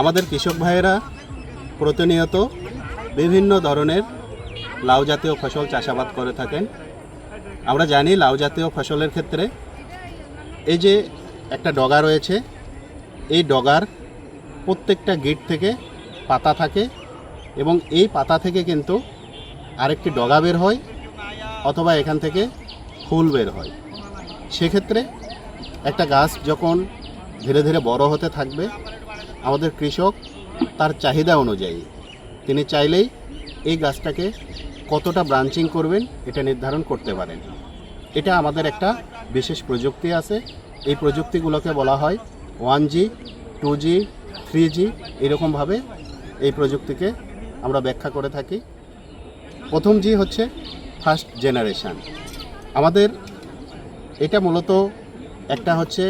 আমাদের কৃষক ভাইয়েরা প্রতিনিয়ত বিভিন্ন ধরনের লাউ জাতীয় ফসল চাষাবাদ করে থাকেন। আমরা জানি লাউ জাতীয় ফসলের ক্ষেত্রে এই যে একটা ডগা রয়েছে, এই ডগার প্রত্যেকটা গিট থেকে পাতা থাকে এবং এই পাতা থেকে কিন্তু আরেকটি ডগা বের হয় অথবা এখান থেকে ফুল বের হয়। সেক্ষেত্রে একটা গাছ যখন ধীরে ধীরে বড় হতে থাকবে আমাদের কৃষক তার চাহিদা অনুযায়ী। তিনি চাইলেই এই গাছটাকে কতটা ব্রাঞ্চিং করবেন এটা নির্ধারণ করতে পারেন। এটা আমাদের একটা বিশেষ প্রযুক্তি আছে। এই প্রযুক্তিগুলোকে বলা হয় one G two G three G এরকমভাবে এই প্রযুক্তিকে আমরা ব্যাখ্যা করে থাকি। প্রথম জি হচ্ছে ফার্স্ট জেনারেশান আমাদের এটা মূলত একটা হচ্ছে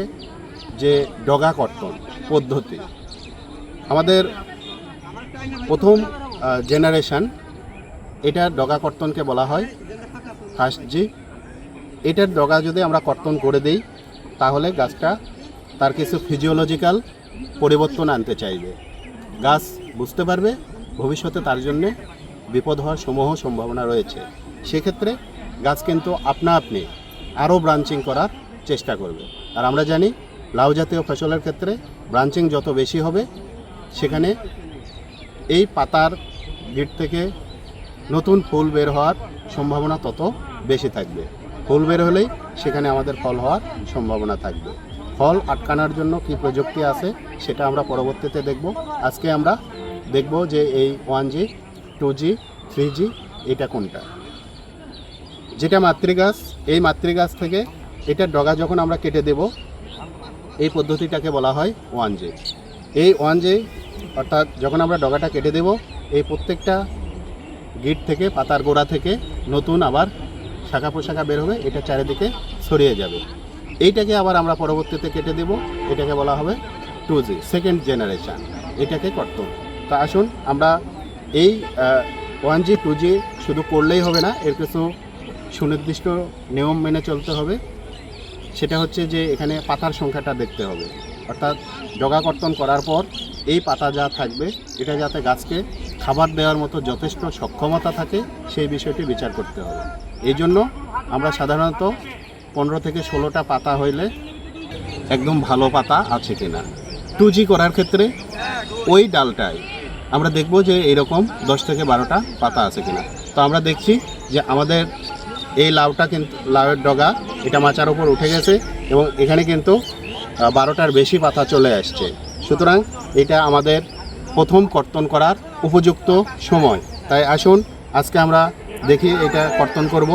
যে ডগা কর্তন পদ্ধতি। আমাদের প্রথম জেনারেশান এটা ডগা কর্তনকে বলা হয় ফার্স্ট জি এটার ডগা যদি আমরা কর্তন করে দিই, তাহলে গাছটা তার কিছু ফিজিওলজিক্যাল পরিবর্তন আনতে চাইবে। গাছ বুঝতে পারবে, ভবিষ্যতে তার জন্যে বিপদ হওয়ার সমূহ সম্ভাবনা রয়েছে। সেক্ষেত্রে গাছ কিন্তু আপনা আপনি আরও ব্রাঞ্চিং করার চেষ্টা করবে। আর আমরা জানি, লাউ জাতীয় ফসলের ক্ষেত্রে ব্রাঞ্চিং যত বেশি হবে সেখানে এই পাতার গেট থেকে নতুন ফুল বের হওয়ার সম্ভাবনা তত বেশি থাকবে। ফুল বের হলেই সেখানে আমাদের ফল হওয়ার সম্ভাবনা থাকবে। ফল আটকানোর জন্য কি প্রযুক্তি আছে সেটা আমরা পরবর্তীতে দেখব। আজকে আমরা দেখব যে এই one G two G three G এটা কোনটা। যেটা মাতৃগাছ, এই মাতৃগাছ থেকে এটার ডগা যখন আমরা কেটে দেব, এই পদ্ধতিটাকে বলা হয় ওয়ান জি এই ওয়ান জে অর্থাৎ যখন আমরা ডগাটা কেটে দেব, এই প্রত্যেকটা গিট থেকে, পাতার গোড়া থেকে নতুন আবার শাখা পোশাখা বের হবে, এটা চারিদিকে ছড়িয়ে যাবে। এইটাকে আবার আমরা পরবর্তীতে কেটে দেব, এটাকে বলা হবে টু জি সেকেন্ড জেনারেশান এটাকে কর্তন তা আসুন, আমরা এই ওয়ান জি টু জি শুধু করলেই হবে না, এর কিছু সুনির্দিষ্ট নিয়ম মেনে চলতে হবে। সেটা হচ্ছে যে, এখানে পাতার সংখ্যাটা দেখতে হবে। অর্থাৎ ডগা কর্তন করার পর এই পাতা যা থাকবে, এটা যাতে গাছকে খাবার দেওয়ার মতো যথেষ্ট সক্ষমতা থাকে, সেই বিষয়টি বিচার করতে হবে। এই জন্য আমরা সাধারণত পনেরো থেকে ষোলোটা পাতা হইলে একদম ভালো পাতা আছে কিনা। টু জি করার ক্ষেত্রে ওই ডালটায় আমরা দেখব যে এরকম দশ থেকে বারোটা পাতা আছে কিনা। তো আমরা দেখছি যে আমাদের এই লাউটা কিন্তু, লাউয়ের ডগা এটা মাচার উপর উঠে গেছে এবং এখানে কিন্তু বারোটার বেশি পাতা চলে আসছে। সুতরাং এটা আমাদের প্রথম কর্তন করার উপযুক্ত সময়। তাই আসুন, আজকে আমরা দেখি এটা কর্তন করব।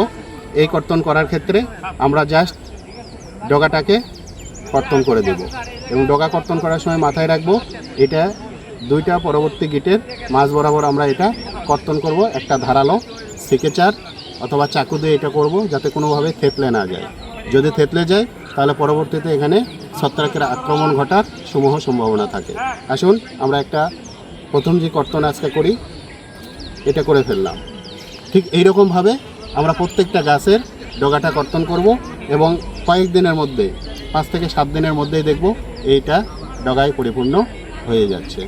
এই কর্তন করার ক্ষেত্রে আমরা জাস্ট ডগাটাকে কর্তন করে দেব। এবং ডগা কর্তন করার সময় মাথায় রাখব, এটা দুইটা পরবর্তী গিটের মাঝ বরাবর আমরা এটা কর্তন করব। একটা ধারালো সিকেচার অথবা চাকু দিয়ে এটা করব, যাতে কোনোভাবে থেতলে না যায়। যদি থেতলে যায়, তাহলে পরবর্তীতে এখানে ছত্রাকের আক্রমণ ঘটার সমূহ সম্ভাবনা থাকে। আসুন, আমরা একটা প্রথম যে কর্তন আজকে করি, এটা করে ফেললাম। ঠিক এইরকমভাবে আমরা প্রত্যেকটা গাছের ডগাটা কর্তন করব এবং কয়েক দিনের মধ্যে, পাঁচ থেকে সাত দিনের মধ্যেই দেখব এইটা ডগায় পরিপূর্ণ হয়ে যাচ্ছে।